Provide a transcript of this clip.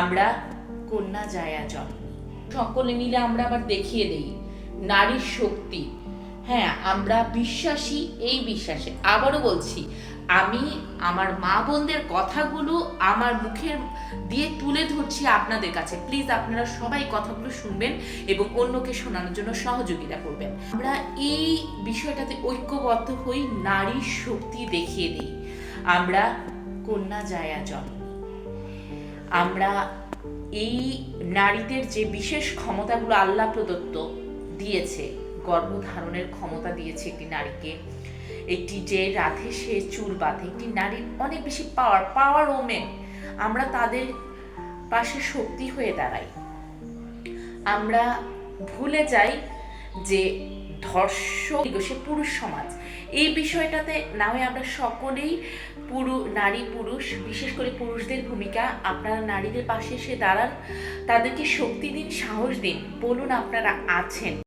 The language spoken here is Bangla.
আমরা কন্যা জায়া জন্মী সকলে মিলে আমরা আবার দেখিয়ে দেই, নারীর শক্তি। হ্যাঁ আমরা বিশ্বাসী, এই বিশ্বাসে। আবারও বলছি, আমি আমার মা বোনদের কথাগুলো আমার মুখের দিয়ে তুলে ধরছি আপনাদের কাছে। প্লিজ আপনারা সবাই কথাগুলো শুনবেন এবং অন্যকে শোনানোর জন্য সহযোগিতা করবেন। আমরা এই বিষয়টাতে ঐক্যবদ্ধ হই, নারীর শক্তি দেখিয়ে দিই। আমরা কন্যা জায়া জন্মী আমরা এই নারীদের যে বিশেষ ক্ষমতাগুলো আল্লাহ প্রদত্ত দিয়েছে গর্ভধারণের ক্ষমতা দিয়েছে একটি নারীকে, একটি যে রাধে সে চুল বাঁধে, একটি নারীর অনেক বেশি পাওয়ার পাওয়ার ওমেন আমরা তাদের পাশে শক্তি হয়ে দাঁড়াই। আমরা ভুলে যাই যে ধর্ষক, সে পুরুষ সমাজ এই বিষয়টাতে না হয় আমরা সকলেই পুরু, নারী পুরুষ, বিশেষ করে পুরুষদের ভূমিকা, আপনারা নারীদের পাশে এসে দাঁড়ান, তাদেরকে শক্তি দিন, সাহস দিন, বলুন আপনারা আছেন।